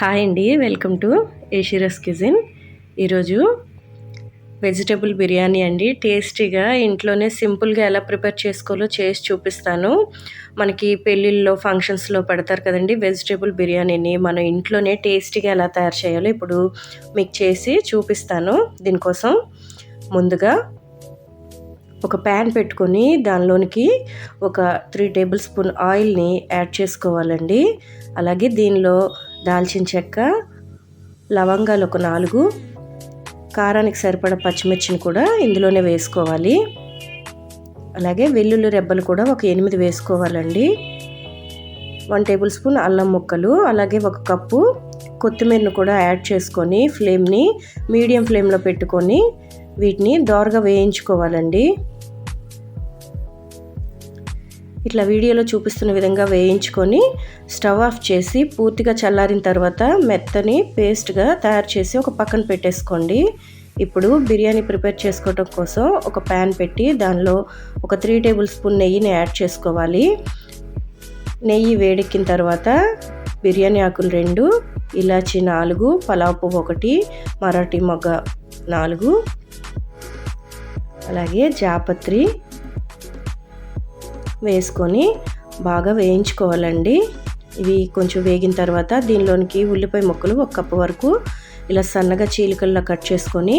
Hi అండి welcome to ఏషిరస్ కిజిన్ ఈరోజు vegetable biryani అండి. టేస్టీగా ఇంట్లోనే సింపుల్గా ఎలా ప్రిపేర్ చేసుకోవాలో చేసి చూపిస్తాను. మనకి పెళ్ళిళ్ళలో ఫంక్షన్స్లో పెడతారు కదండి వెజిటేబుల్ బిర్యానీని. మనం ఇంట్లోనే టేస్టీగా ఎలా తయారు చేయాలో ఇప్పుడు మీకు చేసి చూపిస్తాను. దీనికోసం ముందుగా ఒక ప్యాన్ పెట్టుకొని దానిలోనికి ఒక త్రీ టేబుల్ స్పూన్ ఆయిల్ని యాడ్ చేసుకోవాలండి. అలాగే దీనిలో దాల్చిన చెక్క లవంగాలు ఒక నాలుగు కారానికి సరిపడ పచ్చిమిర్చిని కూడా ఇందులోనే వేసుకోవాలి. అలాగే వెల్లుల్లి రెబ్బలు కూడా ఒక ఎనిమిది వేసుకోవాలండి. వన్ టేబుల్ స్పూన్ అల్లం ముక్కలు అలాగే ఒక కప్పు కొత్తిమీరను కూడా యాడ్ చేసుకొని ఫ్లేమ్ని మీడియం ఫ్లేమ్లో పెట్టుకొని వీటిని దోరగా వేయించుకోవాలండి. ఇట్లా వీడియోలో చూపిస్తున్న విధంగా వేయించుకొని స్టవ్ ఆఫ్ చేసి పూర్తిగా చల్లారిన తర్వాత మెత్తని పేస్ట్గా తయారు చేసి ఒక పక్కన పెట్టేసుకోండి. ఇప్పుడు బిర్యానీ ప్రిపేర్ చేసుకోవటం కోసం ఒక ప్యాన్ పెట్టి దానిలో ఒక త్రీ టేబుల్ స్పూన్ నెయ్యిని యాడ్ చేసుకోవాలి. నెయ్యి వేడెక్కిన తర్వాత బిర్యానీ ఆకులు రెండు ఇలాచి నాలుగు పలావ్ పువ్వు ఒకటి మరాఠీ మొగ్గ నాలుగు అలాగే జాపత్రి వేసుకొని బాగా వేయించుకోవాలండి. ఇవి కొంచెం వేగిన తర్వాత దీనిలోనికి ఉల్లిపాయ ముక్కలు ఒక కప్పు వరకు ఇలా సన్నగా చీలికల్లో కట్ చేసుకొని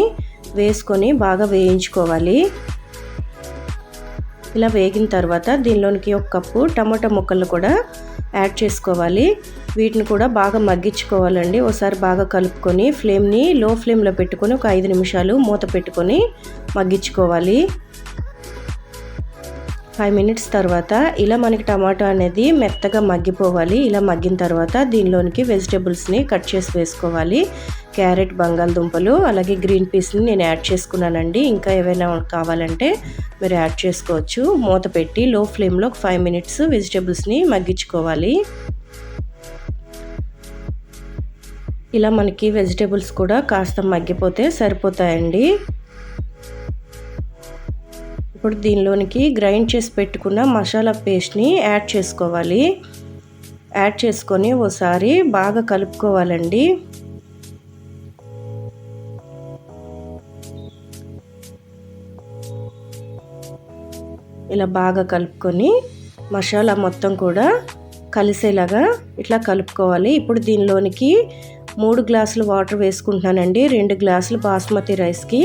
వేసుకొని బాగా వేయించుకోవాలి. ఇలా వేగిన తర్వాత దీనిలోనికి ఒక కప్పు టమాటా ముక్కలు కూడా యాడ్ చేసుకోవాలి. వీటిని కూడా బాగా మగ్గించుకోవాలండి. ఒకసారి బాగా కలుపుకొని ఫ్లేమ్ని లో ఫ్లేమ్లో పెట్టుకొని ఒక ఐదు నిమిషాలు మూత పెట్టుకొని మగ్గించుకోవాలి. ఫైవ్ మినిట్స్ తర్వాత ఇలా మనకి టమాటో అనేది మెత్తగా మగ్గిపోవాలి. ఇలా మగ్గిన తర్వాత దీనిలోనికి వెజిటేబుల్స్ని కట్ చేసి వేసుకోవాలి. క్యారెట్ బంగాళదుంపలు అలాగే గ్రీన్ పీస్ని నేను యాడ్ చేసుకున్నానండి. ఇంకా ఏవైనా కావాలంటే మీరు యాడ్ చేసుకోవచ్చు. మూత పెట్టి లో ఫ్లేమ్లో ఒక ఫైవ్ మినిట్స్ వెజిటేబుల్స్ని మగ్గించుకోవాలి. ఇలా మనకి వెజిటేబుల్స్ కూడా కాస్త మగ్గిపోతే సరిపోతాయండి. ఇప్పుడు దీనిలోనికి గ్రైండ్ చేసి పెట్టుకున్న మసాలా పేస్ట్ని యాడ్ చేసుకోవాలి. యాడ్ చేసుకొని ఓసారి బాగా కలుపుకోవాలండి. ఇలా బాగా కలుపుకొని మసాలా మొత్తం కూడా కలిసేలాగా ఇట్లా కలుపుకోవాలి. ఇప్పుడు దీనిలోనికి మూడు గ్లాసులు వాటర్ వేసుకుంటున్నానండి. రెండు గ్లాసులు బాస్మతి రైస్కి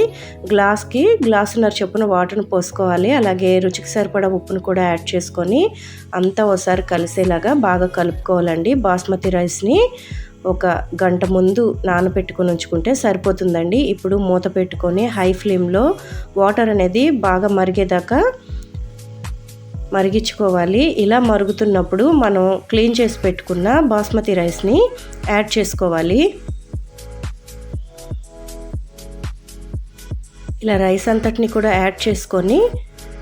గ్లాస్కి గ్లాసున్నర చొప్పున వాటర్ని పోసుకోవాలి. అలాగే రుచికి సరిపడా ఉప్పును కూడా యాడ్ చేసుకొని అంతా ఒకసారి కలిసేలాగా బాగా కలుపుకోవాలండి. బాస్మతి రైస్ని ఒక గంట ముందు నానబెట్టుకొని ఉంచుకుంటే సరిపోతుందండి. ఇప్పుడు మూత పెట్టుకొని హై ఫ్లేమ్లో వాటర్ అనేది బాగా మరిగేదాకా మరిగించుకోవాలి. ఇలా మరుగుతున్నప్పుడు మనం క్లీన్ చేసి పెట్టుకున్న బాస్మతి రైస్ని యాడ్ చేసుకోవాలి. ఇలా రైస్ అంతటిని కూడా యాడ్ చేసుకొని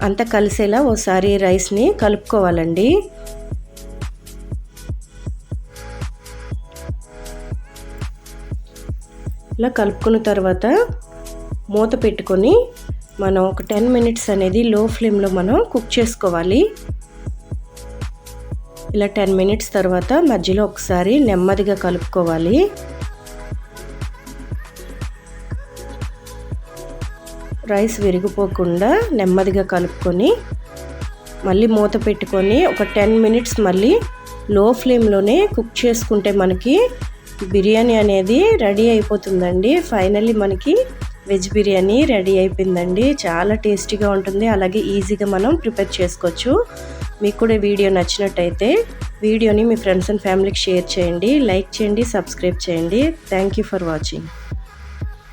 అంత కలిసేలా ఓసారి రైస్ని కలుపుకోవాలండి. ఇలా కలుపుకున్న తర్వాత మూత పెట్టుకొని మనం ఒక టెన్ మినిట్స్ అనేది లో ఫ్లేమ్లో మనం కుక్ చేసుకోవాలి. ఇలా టెన్ మినిట్స్ తర్వాత మధ్యలో ఒకసారి నెమ్మదిగా కలుపుకోవాలి. రైస్ విరిగిపోకుండా నెమ్మదిగా కలుపుకొని మళ్ళీ మూత పెట్టుకొని ఒక టెన్ మినిట్స్ మళ్ళీ లో ఫ్లేమ్లోనే కుక్ చేసుకుంటే మనకి బిర్యానీ అనేది రెడీ అయిపోతుందండి. ఫైనల్లీ మనకి వెజ్ బిర్యానీ రెడీ అయిపోయిందండి. చాలా టేస్టీగా ఉంటుంది. అలాగే ఈజీగా మనం ప్రిపేర్ చేసుకోవచ్చు. మీకు కూడా వీడియో నచ్చినట్టయితే వీడియోని మీ ఫ్రెండ్స్ అండ్ ఫ్యామిలీకి షేర్ చేయండి. లైక్ చేయండి సబ్స్క్రైబ్ చేయండి. Thank you for watching.